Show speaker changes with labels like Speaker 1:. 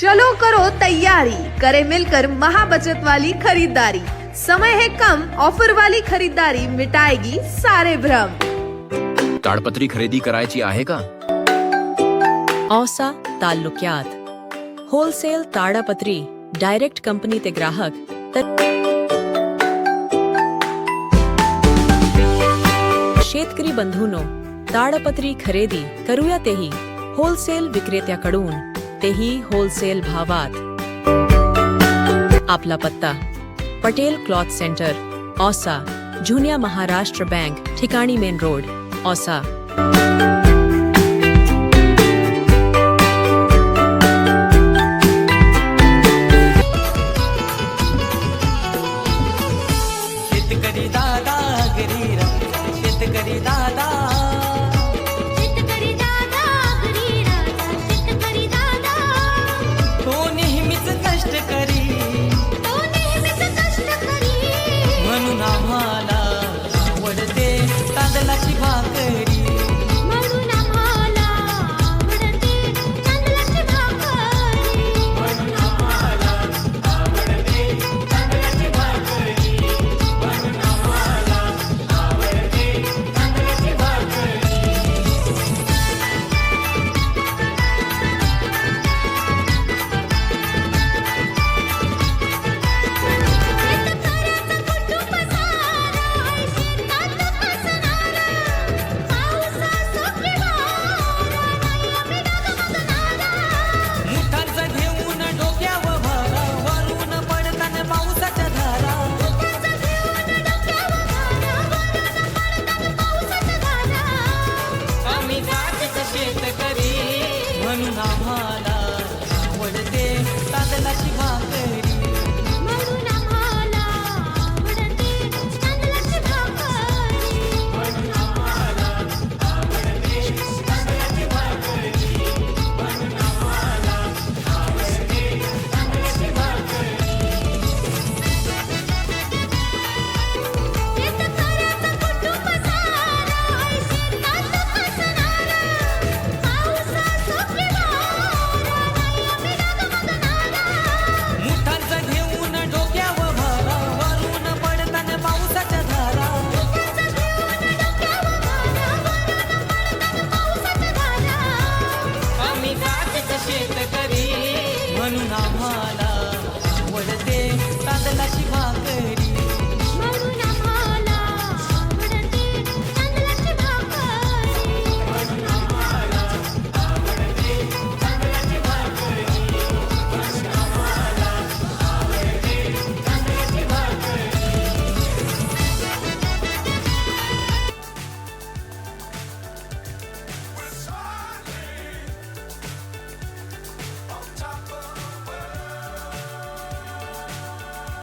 Speaker 1: चलो करो तैयारी। करे मिलकर महाबचत वाली खरीदारी। समय है कम ऑफ़र वाली खरीदारी मिटाएगी सारे भ्रम।
Speaker 2: ताडपत्री खरेदी करायची आहे का?
Speaker 3: औसा तालुक्यात होलसेल ताडपत्री डायरेक्ट कंपनी ते ग्राहक तर शेतकरी बंधूंनो ताडपत्री खरेदी करूया तेही होलसेल विक्रेत्याकडून। तेही होलसेल भावात। आपला पत्ता, पटेल क्लॉथ सेंटर, औसा, जुनिया महाराष्ट्र बैंक, ठिकाणी मेन रोड, औसा।
Speaker 4: म्हणून आम्हाला आवडते तांदळाची भाकर शेतकरी म्हणून